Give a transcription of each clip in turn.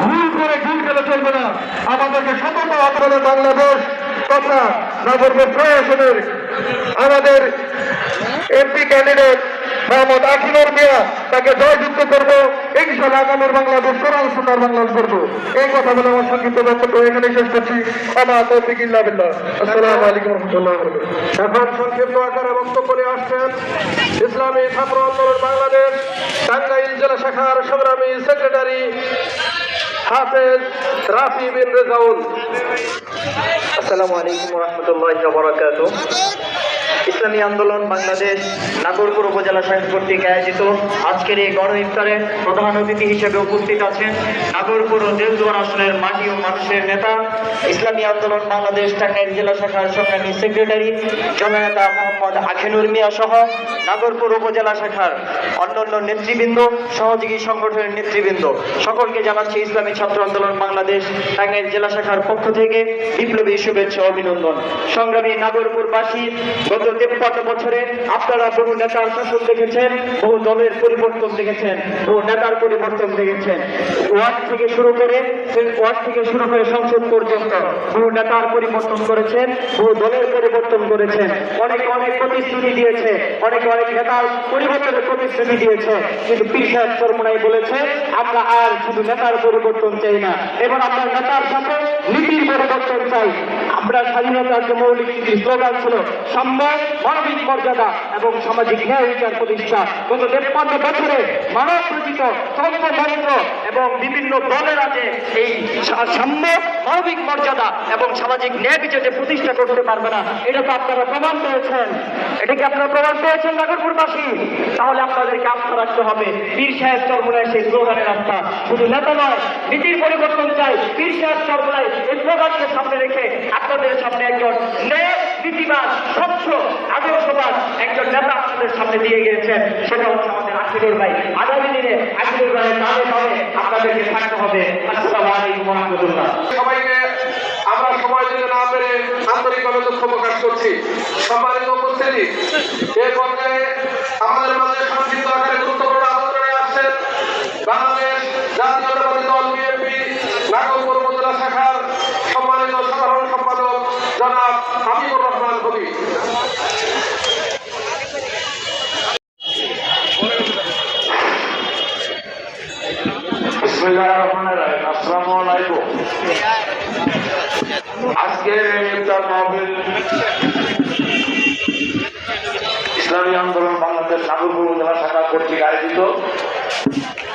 ভুল করে ভুল খেলে চলবে না। আমাদেরকে সতর্ক হবে বাংলাদেশ তথা নগরপুর প্রশাসনের। আমাদের এমপি ক্যান্ডিডেট মোহাম্মদ আখিনুর মিয়া, তাকে জয়যুক্ত করব। ইনশাল্লাহ আগামীর বাংলাদেশ কোরআন সুন্দর বাংলাদেশ করব। এই কথা বলে আমার সংক্ষিপ্ত বক্তব্য এখানে শেষ করছি। আমার তৌফিক বিল্লাহ। আসসালামু আলাইকুম রহমতুল্লাহ এখন সংক্ষিপ্ত আকারে বক্তব্য নিয়ে আসছেন ইসলামী ছাত্র আন্দোলন বাংলাদেশ, টাঙ্গাইল জেলা শাখার সংগ্রামী সেক্রেটারি হাফেজ রাফি বিন রেজাউল। আসসালামু আলাইকুম রহমতুল্লাহ বরাকাত ইসলামী আন্দোলন বাংলাদেশ নাগরপুর উপজেলা শাখা কর্তৃক আয়োজিত। আজকের এই গণ ইফতারে প্রধান অতিথি হিসেবে উপস্থিত আছেন নাগরপুর ও দেলদুয়ার আসনের মাটি ও মানুষের নেতা। ইসলামী আন্দোলন বাংলাদেশ টাঙ্গাইল জেলা শাখার সংগ্রামী সেক্রেটারি জননেতা মোহাম্মদ আখেনুর মিয়া সহ নাগরপুর উপজেলা শাখার অন্যান্য নেতৃবৃন্দ, সহযোগী সংগঠনের নেতৃবৃন্দ। সকলকে জানাচ্ছি ইসলামী ছাত্র আন্দোলন বাংলাদেশ টাঙ্গাইল জেলা শাখার পক্ষ থেকে বিপ্লবী শুভেচ্ছা অভিনন্দন। সংগ্রামী নাগরপুরবাসী তেপ্পান্ন বছরে আপনারা বহু নেতার শাসন দেখেছেন, বহু দলের পরিবর্তন দেখেছেন, বহু নেতার পরিবর্তন দেখেছেন। ওয়ার্ড থেকে শুরু করে ওয়ার্ড থেকে শুরু করে সংসদ পর্যন্ত বহু নেতার পরিবর্তন করেছেন, বহু দলের পরিবর্তন করেছেন। অনেক অনেক প্রতিশ্রুতি দিয়েছে, অনেক অনেক নেতার পরিবর্তনের প্রতিশ্রুতি দিয়েছে। কিন্তু পীর সাহেব চরমনাই বলেছে, আমরা আর শুধু নেতার পরিবর্তন চাই না, এবার আমরা নেতার সাথে নীতির পরিবর্তন চাই। আমরা স্বাধীনতার যে মৌলিক স্লোগান ছিল সাম্য মানবিক মর্যাদা এবং সামাজিক ন্যায় বিচার প্রতিষ্ঠা গত তেপ্পান্ন বছরে মানব রচিত তন্ত্রমন্ত্র এবং বিভিন্ন দলের আছে এই সাম্য মানবিক মর্যাদা এবং সামাজিক ন্যায় বিচার যে প্রতিষ্ঠা করতে পারবে না, এটা তো আপনারা প্রমাণ পেয়েছেন। এটা কি আপনারা প্রমাণ পেয়েছেন নাগরপুরবাসী? তাহলে আপনাদেরকে আস্থা রাখতে হবে, পীর সাহেব চরমুনায় সেই স্লোগানের আস্থা। শুধু নেতা নয়, নীতির পরিবর্তন চাই, পীর সাহেব চরমুনায় এই স্লোগানকে সামনে রেখে আপনাদের সামনে একজন ন্যায় স্বচ্ছ আদর্শবান একজন নেতা আপনাদের সামনে দিয়ে গিয়েছেন। সেটা হচ্ছে আমাদের আশিরুর ভাই। আগামী দিনে আশিরুর ভাইয়ের নামে নামে আপনাদেরকে থাকতে হবে। আলাইকুম রহমতুল্লাহ। সবাইকে আমরা না পেরে আন্তরিকভাবে দুঃখ প্রকাশ করছি। সম্মানিত উপস্থিতি, এ পর্যায়ে আমাদের মাঝে সংক্ষিপ্ত আকারে গুরুত্বপূর্ণ আলোচনায় আসছেন বাংলাদেশ দল বিএনপি নাগরপুর উপজেলা শাখার সম্মানিত সাধারণ সম্পাদক জনাব হাবিবুর রহমান কবি ইসলামী আন্দোলন বাংলাদেশ নাগরপুর উপজেলা শাখা কর্তৃক আয়োজিত।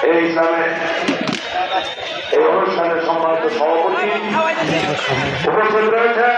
এই ইসলামে এই অনুষ্ঠানের সম্মানিত সভাপতি উপস্থিত রয়েছেন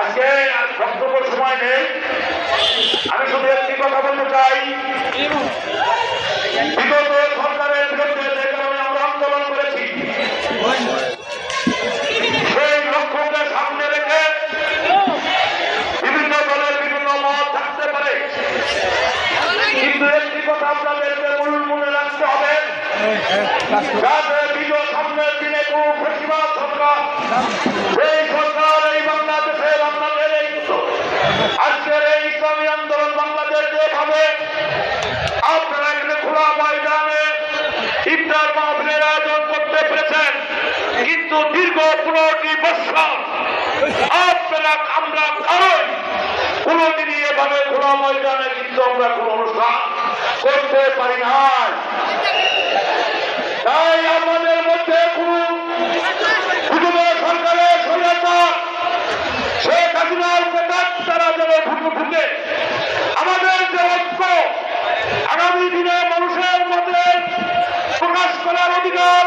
আজকে বক্তব্য সময় নেই। আমি শুধু একটি কথা বলতে চাই। বিগত সরকারের আমরা করেছি রেখে বিভিন্ন বিভিন্ন থাকতে পারে। কিন্তু একটি কথা আপনাদেরকে মূল মনে রাখতে হবে যাতে বিজয় সামনের দিনে কোন ফেসিবাদ সরকার সেই সরকার এই বাংলাদেশে বাংলাদেশ এই আজকের এই ইসলামী আন্দোলন বাংলাদেশ যেভাবে আপনারা এখানে খোলা ময়দানে ইফতার মাহফিলের আয়োজন করতে পেরেছেন কিন্তু দীর্ঘ পনেরোটি বছর আপনারা আমরা কারণ কোনোদিনই এভাবে খোলা ময়দানে কিন্তু আমরা কোনো অনুষ্ঠান করতে পারি নাই। তাই আমাদের মধ্যে কোনো আগামী মানুষের মধ্যে প্রকাশ করার অধিকার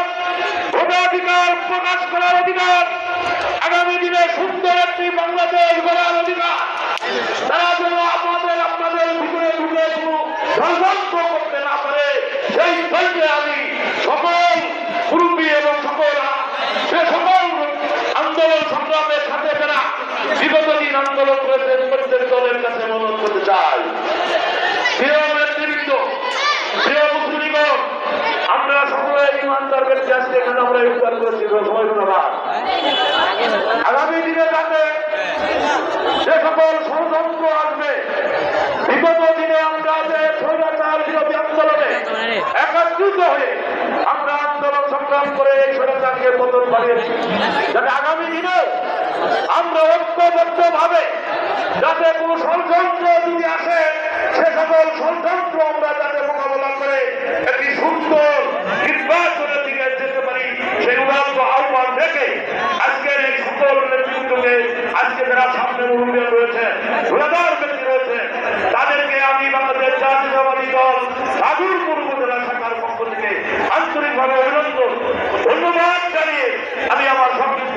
প্রকাশ করার অধিকার আগামী দিনে সুন্দর একটি বাংলাদেশ গড়ার অধিকার। তারা যেন আমাদের, আপনাদের ভিতরে ঢুকে কোনো ষড়যন্ত্র করতে না পারে, সেই জন্য আমি সকল মুরব্বী এবং সকল সে সকল আন্দোলন সংগ্রামের সাথে যারা বিগত দিন আন্দোলন করেছে পরিচালিত চাই প্রিয় নেতৃবৃন্দ, প্রিয় মুসলিমগণ, আমরা সকলে ইমানদার ব্যক্তি আজকে এখানে আমরা ইফতার করেছি সময় ধন্যবাদ। আগামী দিনে যাতে যে সকল ষড়যন্ত্র আসবে, বিগত দিনে আমরা যে স্বৈরাচার বিরোধী আন্দোলনে একত্রিত হয়ে আমরা আন্দোলন সংগ্রাম করে এই স্বৈরাচারকে পতন বাড়িয়েছি যাতে আগামী দিনে আমরা ঐক্যবদ্ধ ভাবে যাতে কোনো ষড়যন্ত্র যদি আসে, সে সকল ষড়যন্ত্র আমরা যাতে মোকাবেলা করে একটি সুন্দর নির্বাচনের দিকে যেতে পারি সেই উদাহরণ আহ্বান থেকে আজকের এই সকল নেতৃত্বকে আজকে যারা সামনে মুভে রয়েছে ঘোড়াদার ব্যক্তি রয়েছে তাদেরকে আমি বাংলাদেশ জাতীয়বাদী দল নাগরপুর উপজেলা শাখার পক্ষ থেকে আন্তরিকভাবে অভিনন্দন ধন্যবাদ জানিয়ে আমি আমার সংক্ষিপ্ত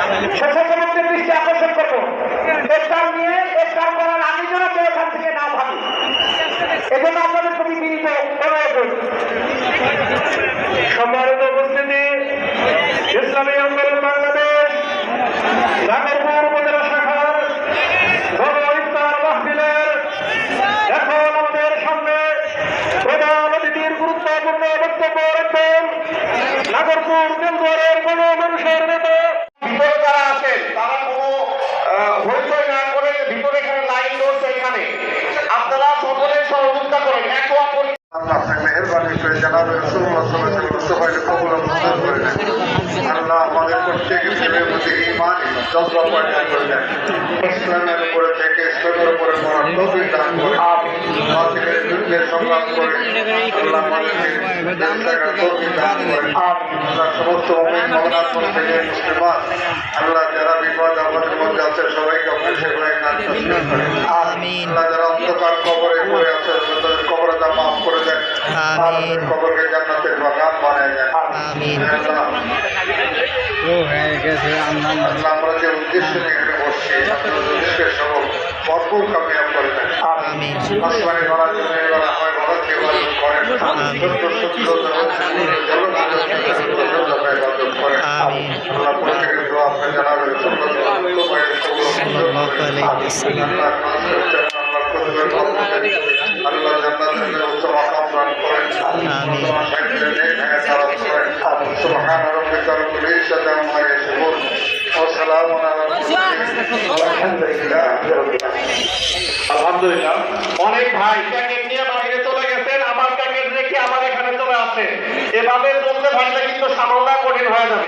স্বেচ্ছাসেবকদের আপনাদের প্রতি বিনীত অনুরোধ রইল। সম্মানিত উপস্থিতি ইসলামী আন্দোলন বাংলাদেশ নাগরপুর উপজেলা শাখার গণ ইফতার মাহফিলের এখন আমাদের সামনে প্রধান অতিথির গুরুত্বপূর্ণ বক্তব্য রাখবেন নাগরপুর কেন্দ্রের কোনো মানুষের নেতা ভিতরে যারা আছেন তারা কোনো আহ, হইচই না করে ভিতরে এখানে লাইন রয়েছে এখানে আপনারা সকলে সহযোগিতা করেন এক অপর আল্লাহ আপনার মেহরবানি করে জানাবে মুস্তফাকে কবুল মঞ্জুর করে দেন আল্লাহ আমাদের প্রত্যেকের উপরে থেকে ইসলামের উপরে মরার তৌফিক দান করে। আমাদের বিরুদ্ধে সংগ্রাম করে আল্লাহ আমাদেরকে তৌফিক দান করে। সমস্ত মুমিন মগনাথ থেকে মুসলিমান আল্লাহ যারা বিপদ আমাদের মধ্যে আছে সবাইকে আপনার সেবায় কাজ করে। আল্লাহ যারা অন্ধকার কবরে পড়ে আছে তাদের কবরে যা মাফ করে দেন। কবরকে জান্নাতের বাগান বানায় দেন। ও হয়ে গেছে আমরা যে উদ্দেশ্য নিয়ে বসছি ভরপুর কামিয়াব করে দেন আসমানি গলা জমির গলা গলা কে বাদত করেন সত্য সত্য করেন আল্লাহ أكثر على الحمد لله অনেক ভাই প্যাকেট নিয়ে বাইরে চলে গেছেন আমার প্যাকেট দেখি আমার এখানে চলে আসেন এভাবে চলতে ভাইটা কিন্তু সামলটা কঠিন হয়ে যাবে।